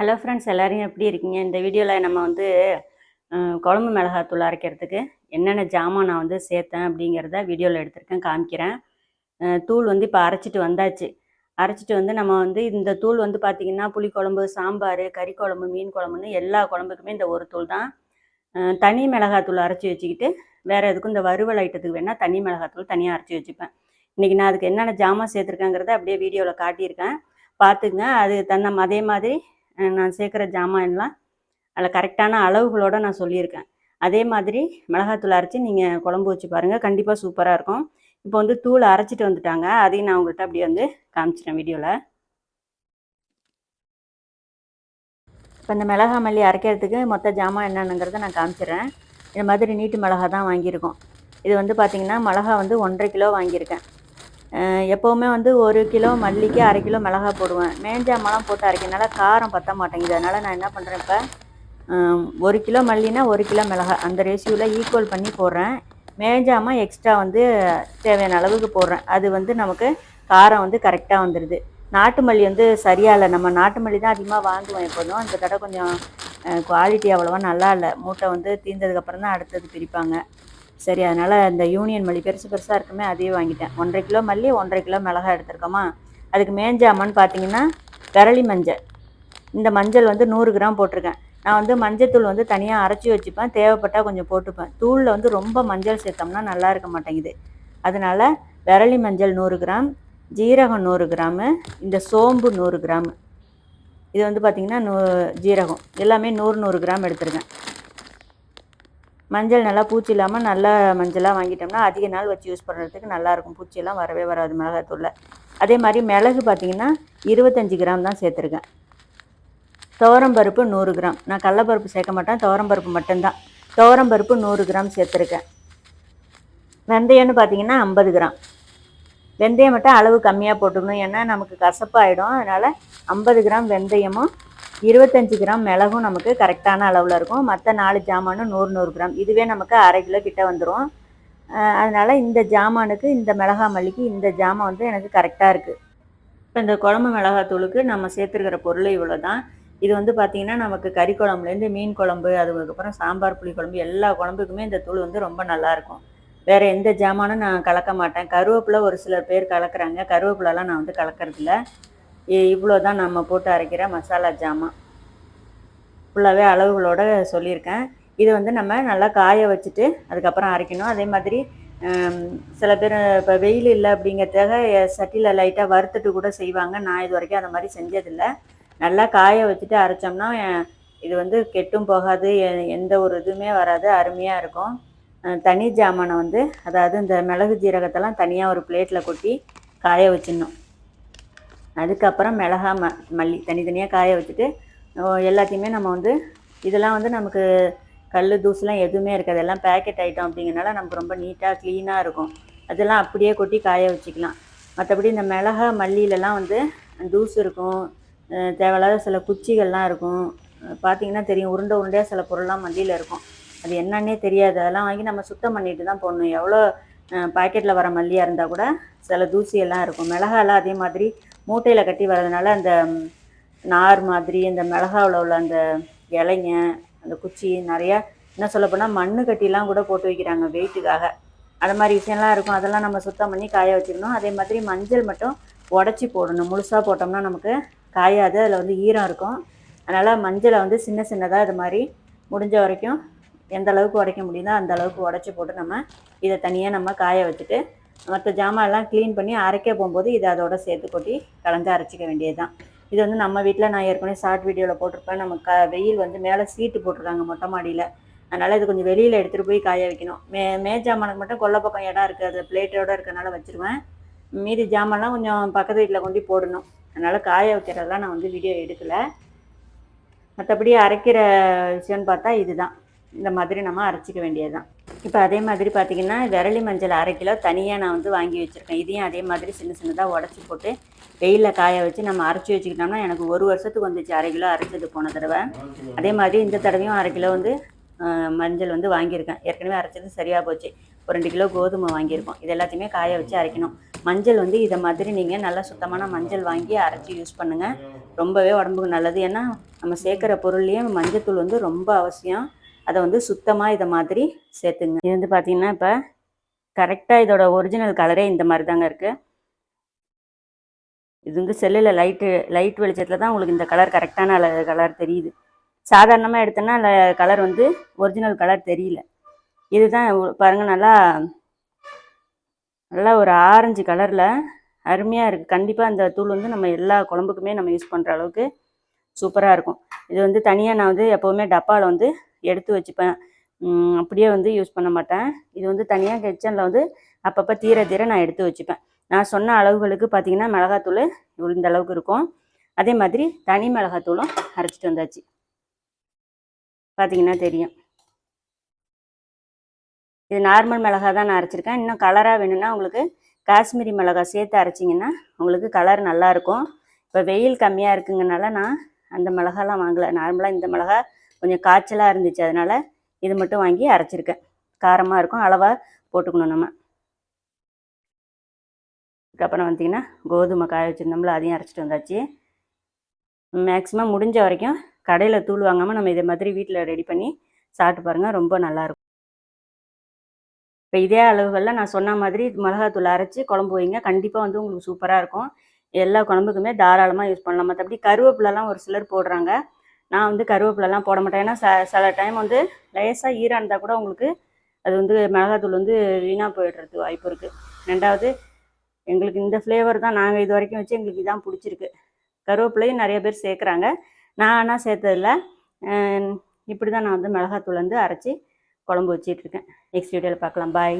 Hello friends எல்லோரும் எப்படி இருக்கீங்க? இந்த வீடியோவில் நம்ம வந்து குழம்பு மிளகாத்தூள் அரைக்கிறதுக்கு என்னென்ன ஜாமான் நான் வந்து சேர்த்தேன் அப்படிங்கிறத வீடியோவில் எடுத்திருக்கேன் காமிக்கிறேன். தூள் வந்து இப்போ அரைச்சிட்டு வந்தாச்சு. அரைச்சிட்டு வந்து நம்ம வந்து இந்த தூள் வந்து பார்த்திங்கன்னா புளிக்குழம்பு சாம்பார் கறி குழம்பு மீன் குழம்புன்னு எல்லா குழம்புக்குமே இந்த ஒரு தூள் தான். தனி மிளகாத்தூள் அரைச்சி வச்சுக்கிட்டு வேறு எதுக்கும் இந்த வறுவல் ஐட்டத்துக்கு வேணால் தனி மிளகாத்தூள் தனியாக அரைச்சி வச்சுப்பேன். இன்றைக்கி நான் அதுக்கு என்னென்ன ஜாமான் சேர்த்துருக்கேங்கிறத அப்படியே வீடியோவில் காட்டியிருக்கேன். பார்த்துங்க அது தந்த அதே மாதிரி நான் சேர்க்குற ஜாமான் எல்லாம் அதில் கரெக்டான அளவுகளோட நான் சொல்லியிருக்கேன். அதே மாதிரி மிளகாத்தூள் அரைச்சி நீங்கள் குழம்பு வச்சு பாருங்கள் கண்டிப்பாக சூப்பராக இருக்கும். இப்போ வந்து தூள் அரைச்சிட்டு வந்துட்டாங்க. அதையும் நான் உங்கள்கிட்ட அப்படியே வந்து காமிச்சிட்டேன் வீடியோவில் இப்போ இந்த மிளகா மல்லி அரைக்கிறதுக்கு மொத்த ஜாமான் என்னென்னங்கிறத நான் காமிச்சிடுறேன். இந்த மாதிரி நீட்டு மிளகா தான் வாங்கியிருக்கோம். இது வந்து பார்த்திங்கன்னா மிளகா வந்து ஒன்றரை கிலோ வாங்கியிருக்கேன். எப்போவுமே வந்து ஒரு கிலோ மல்லிக்கு அரை கிலோ மிளகா போடுவேன். மேஞ்சாமலாம் போட்டு அரைக்கிறதுனால காரம் பற்ற மாட்டேங்குது. அதனால் நான் என்ன பண்ணுறேன் இப்போ? ஒரு கிலோ மல்லினா ஒரு கிலோ மிளகா அந்த ரேஷியோவில் ஈக்குவல் பண்ணி போடுறேன். மேஞ்சாமல் எக்ஸ்ட்ரா வந்து தேவையான அளவுக்கு போடுறேன். அது வந்து நமக்கு காரம் வந்து கரெக்டாக வந்துடுது நாட்டு மல்லி வந்து சரியா இல்லை நம்ம நாட்டு மல்லி தான் அதிகமாக வாங்குவோம் எப்போதும். அந்த தடவை கொஞ்சம் குவாலிட்டி அவ்வளோவா நல்லா இல்லை. மூட்டை வந்து தீர்ந்ததுக்கப்புறம் தான் அடுத்தது பிரிப்பாங்க. சரி அதனால் இந்த யூனியன் மல்லி பெருசு பெருசாக இருக்குமே அதையே வாங்கிட்டேன். ஒன்றரை கிலோ மல்லி ஒன்றரை கிலோ மிளகா எடுத்திருக்கோமா? அதுக்கு மேஞ்சாமான்னு பார்த்தீங்கன்னா விரலி மஞ்சள். இந்த மஞ்சள் வந்து நூறு கிராம் போட்டிருக்கேன். நான் வந்து மஞ்சத்தூள் வந்து தனியாக அரைச்சி வச்சுப்பேன். தேவைப்பட்டால் கொஞ்சம் போட்டுப்பேன். தூளில் வந்து ரொம்ப மஞ்சள் சேர்த்தோம்னா நல்லா இருக்க மாட்டேங்குது. அதனால் விரலி மஞ்சள் நூறு கிராம் ஜீரகம் நூறு கிராமு இந்த சோம்பு நூறு கிராமு. இது வந்து பார்த்திங்கன்னா நூ ஜீரகம். எல்லாமே நூறு நூறு கிராம் எடுத்திருக்கேன். மஞ்சள் நல்லா பூச்சி இல்லாமல் நல்ல மஞ்சளாக வாங்கிட்டோம்னா அதிக நாள் வச்சு யூஸ் பண்ணுறதுக்கு நல்லாயிருக்கும். பூச்சியெல்லாம் வரவே வராது மிளகாத்தூளில் அதே மாதிரி மிளகு பார்த்திங்கன்னா இருபத்தஞ்சி கிராம் தான் சேர்த்துருக்கேன். துவரம்பருப்பு நூறு கிராம். நான் கடலப்பருப்பு சேர்க்க மாட்டேன். துவரம்பருப்பு மட்டும்தான். துவரம்பருப்பு நூறு கிராம் சேர்த்துருக்கேன். வெந்தயம்னு பார்த்தீங்கன்னா ஐம்பது கிராம். வெந்தயம் மட்டும் அளவு கம்மியாக போட்டுக்கணும். ஏன்னா நமக்கு கசப்பாகிடும் அதனால் ஐம்பது கிராம் வெந்தயமும் இருபத்தஞ்சு கிராம் மிளகும் நமக்கு கரெக்டான அளவில் இருக்கும். மற்ற நாலு ஜாமானும் நூறு நூறு கிராம். இதுவே நமக்கு அரை கிலோ கிட்ட வந்துடும் அதனால் இந்த ஜாமானுக்கு இந்த மிளகா மல்லிக்கு இந்த ஜாமான் வந்து எனக்கு கரெக்டாக இருக்குது இப்போ இந்த குழம்பு மிளகாத்தூளுக்கு நம்ம சேர்த்துருக்கிற பொருள் இவ்வளோ தான் இது வந்து பார்த்திங்கன்னா நமக்கு கறி குழம்புலேருந்து மீன் குழம்பு அதுக்கப்புறம் சாம்பார் புளி குழம்பு எல்லா குழம்புக்குமே இந்த தூள் வந்து ரொம்ப நல்லாயிருக்கும் வேறு எந்த ஜாமானும் நான் கலக்க மாட்டேன். கருவேப்பிலை ஒரு சில பேர் கலக்குறாங்க. கருவேப்பிலலாம் நான் வந்து கலக்கறதில்ல. இவ்வளோ தான் நம்ம போட்டு அரைக்கிற மசாலா ஜாமான் ஃபுல்லாகவே அளவுகளோட சொல்லியிருக்கேன். இது வந்து நம்ம நல்லா காய வச்சுட்டு அதுக்கப்புறம் அரைக்கணும். அதே மாதிரி சில பேர் இப்போ வெயில் இல்லை அப்படிங்கிறதுக்காக சட்டியில் லைட்டாக வறுத்துட்டு கூட செய்வாங்க. நான் இது வரைக்கும் அந்த மாதிரி செஞ்சதில்லை. நல்லா காய வச்சுட்டு அரைச்சோம்னா இது வந்து கெட்டும் போகாது. எந்த ஒரு இதுவுமே வராது. அருமையாக இருக்கும். தனி ஜாமானை வந்து அதாவது இந்த மிளகு ஜீரகத்தெல்லாம் தனியாக ஒரு பிளேட்டில் கொட்டி காய வச்சிடணும். அதுக்கப்புறம் மிளகா ம மல்லி தனித்தனியாக காய வச்சுட்டு எல்லாத்தையுமே நம்ம வந்து இதெல்லாம் வந்து நமக்கு கல் தூசுலாம் எதுவுமே இருக்காது. எல்லாம் பேக்கெட் ஐட்டம் அப்படிங்கிறனால நமக்கு ரொம்ப நீட்டாக க்ளீனாக இருக்கும். அதெல்லாம் அப்படியே கொட்டி காய வச்சுக்கலாம். மற்றபடி இந்த மிளகா மல்லியிலலாம் வந்து தூசு இருக்கும். தேவையில்லாத சில குச்சிகள்லாம் இருக்கும். பார்த்தீங்கன்னா தெரியும். உருண்டை உருண்டையாக சில பொருள்லாம் மல்லியில் இருக்கும். அது என்னன்னே தெரியாது. அதெல்லாம் வாங்கி நம்ம சுத்தம் பண்ணிட்டு தான் போடணும். எவ்வளோ பாக்கெட்டில் வர மல்லியாக இருந்தால் கூட சில தூசியெல்லாம் இருக்கும். மிளகாலாம் அதே மாதிரி மூட்டையில் கட்டி வர்றதுனால அந்த நார் மாதிரி இந்த மிளகாவில் உள்ள அந்த இலைங்க அந்த குச்சி நிறையா என்ன சொல்லப்போனால் மண்ணு கட்டிலாம் கூட போட்டு வைக்கிறாங்க வெயிட்டுக்காக. அது மாதிரி விஷயம்லாம் இருக்கும். அதெல்லாம் நம்ம சுத்தம் பண்ணி காய வச்சுக்கணும். அதே மாதிரி மஞ்சள் மட்டும் உடச்சி போடணும். முழுசாக போட்டோம்னா நமக்கு காயாது. அதில் வந்து ஈரம் இருக்கும். அதனால் மஞ்சளை வந்து சின்ன சின்னதாக இது மாதிரி முடிஞ்ச வரைக்கும் எந்த அளவுக்கு உடைக்க முடியுதோ அந்த அளவுக்கு உடச்சி போட்டு நம்ம இதை தனியாக நம்ம காய வச்சுட்டு மற்ற ஜாமான்லாம் க்ளீன் பண்ணி அரைக்க போகும்போது இது அதோட சேர்த்து கொட்டி கலந்து அரைச்சிக்க வேண்டியது தான் இது வந்து நம்ம வீட்டில் நான் ஏற்கனவே ஷார்ட் வீடியோவில் போட்டிருப்பேன். நம்ம க வெயில் வந்து மேலே சீட்டு போட்டிருக்காங்க மொட்டை மாடியில். அதனால் இது கொஞ்சம் வெளியில் எடுத்துகிட்டு போய் காய வைக்கணும். மே மே ஜாமானுக்கு மட்டும் கொல்லை பக்கம் இடம் இருக்குது அது பிளேட்டோட இருக்கிறனால வச்சுருவேன். மீதி ஜாமான்லாம் கொஞ்சம் பக்கத்து வீட்டில் கொண்டு போடணும். அதனால் காய வைக்கிறதெல்லாம் நான் வந்து வீடியோ எடுக்கலை. மற்றபடி அரைக்கிற விஷயம்னு பார்த்தா இதுதான். இந்த மாதிரி நம்ம அரைச்சிக்க வேண்டியது தான் இப்போ அதே மாதிரி பார்த்தீங்கன்னா விரலி மஞ்சள் அரை கிலோ தனியாக நான் வந்து வாங்கி வச்சுருக்கேன். இதையும் அதே மாதிரி சின்ன சின்னதாக உடச்சி போட்டு வெயிலில் காய வச்சு நம்ம அரைச்சி வச்சுக்கிட்டோம்னா எனக்கு ஒரு வருஷத்துக்கு வந்துச்சு அரை கிலோ அரைச்சது போன தடவை. அதே மாதிரி இந்த தடவையும் அரை கிலோ வந்து மஞ்சள் வந்து வாங்கியிருக்கேன். ஏற்கனவே அரைச்சது சரியாக போச்சு. ஒரு ரெண்டு கிலோ கோதுமை வாங்கியிருக்கோம். இது எல்லாத்தையுமே காய வச்சு அரைக்கணும். மஞ்சள் வந்து இதை மாதிரி நீங்கள் நல்லா சுத்தமான மஞ்சள் வாங்கி அரைச்சி யூஸ் பண்ணுங்கள் ரொம்பவே உடம்புக்கு நல்லது. ஏன்னா நம்ம சேர்க்குற பொருள்லேயே மஞ்சத்தூள் வந்து ரொம்ப அவசியம். அதை வந்து சுத்தமாக இதை மாதிரி சேர்த்துங்க இது வந்து பார்த்தீங்கன்னா இப்போ கரெக்டாக இதோட ஒரிஜினல் கலரே இந்த மாதிரி தாங்க இருக்குது இது வந்து செல்லில் லைட்டு லைட் வெளிச்சத்தில் தான் உங்களுக்கு இந்த கலர் கரெக்டான கலர் தெரியுது. சாதாரணமாக எடுத்தோன்னா அந்த கலர் வந்து ஒரிஜினல் கலர் தெரியல. இதுதான் பாருங்கள் நல்லா நல்லா ஒரு ஆரஞ்சு கலரில் அருமையாக இருக்குது கண்டிப்பாக அந்த தூள் வந்து நம்ம எல்லா குழம்புக்குமே நம்ம யூஸ் பண்ணுற அளவுக்கு சூப்பராக இருக்கும். இது வந்து தனியாக நான் வந்து எப்போவுமே டப்பாவில் வந்து எடுத்து வச்சுப்பேன். அப்படியே வந்து யூஸ் பண்ண மாட்டேன். இது வந்து தனியாக கிச்சனில் வந்து அப்பப்போ தீர தீர நான் எடுத்து வச்சுப்பேன். நான் சொன்ன அளவுகளுக்கு பார்த்தீங்கன்னா மிளகாத்தூள் இவ்வளோ இந்த அளவுக்கு இருக்கும். அதே மாதிரி தனி மிளகாத்தூளும் அரைச்சிட்டு வந்தாச்சு. பார்த்தீங்கன்னா தெரியும். இது நார்மல் மிளகா தான் நான் அரைச்சிருக்கேன். இன்னும் கலராக வேணும்னா உங்களுக்கு காஷ்மீரி மிளகா சேர்த்து அரைச்சிங்கன்னா உங்களுக்கு கலர் நல்லாயிருக்கும் இப்போ வெயில் கம்மியாக இருக்குங்கனால நான் அந்த மிளகாலாம் வாங்கலை. நார்மலாக இந்த மிளகா கொஞ்சம் காய்ச்சலாக இருந்துச்சு அதனால் இது மட்டும் வாங்கி அரைச்சிருக்கேன். காரமாக இருக்கும். அளவாக போட்டுக்கணும் நம்ம. அதுக்கப்புறம் பார்த்தீங்கன்னா கோதுமை காய வச்சுருந்தோம்ல அதையும் அரைச்சிட்டு வந்தாச்சு. மேக்ஸிமம் முடிஞ்ச வரைக்கும் கடையில் தூள் வாங்காமல் நம்ம இதை மாதிரி வீட்டில் ரெடி பண்ணி சாப்பிட்டு பாருங்கள் ரொம்ப நல்லாயிருக்கும் இப்போ இதே அளவுகளில் நான் சொன்ன மாதிரி மிளகாத்தூள் அரைச்சி குழம்பு வைங்க. கண்டிப்பாக வந்து உங்களுக்கு சூப்பராக இருக்கும். எல்லா குழம்புக்குமே தாராளமாக யூஸ் பண்ணலாம். மற்றபடி கருவேப்பிலலாம் ஒரு சிலர் போடுறாங்க. நான் வந்து கருவேப்பிலலாம் போட மாட்டேன். ஏன்னா ச சில டைம் வந்து லேசாக ஈராக இருந்தால் கூட உங்களுக்கு அது வந்து மிளகாத்தூள் வந்து வீணாக போயிடுறதுக்கு வாய்ப்பு இருக்குது ரெண்டாவது எங்களுக்கு இந்த ஃப்ளேவர் தான் நாங்கள் இது வரைக்கும் வச்சு எங்களுக்கு இதான் பிடிச்சிருக்கு. கருவேப்பிலையும் நிறைய பேர் சேர்க்குறாங்க. நான் ஆனால் சேர்த்ததில்ல. இப்படி தான் நான் வந்து மிளகாத்தூள் வந்து அரைச்சி குழம்பு வச்சிட்ருக்கேன் நெக்ஸ்ட் வீடியோவில் பார்க்கலாம். பாய்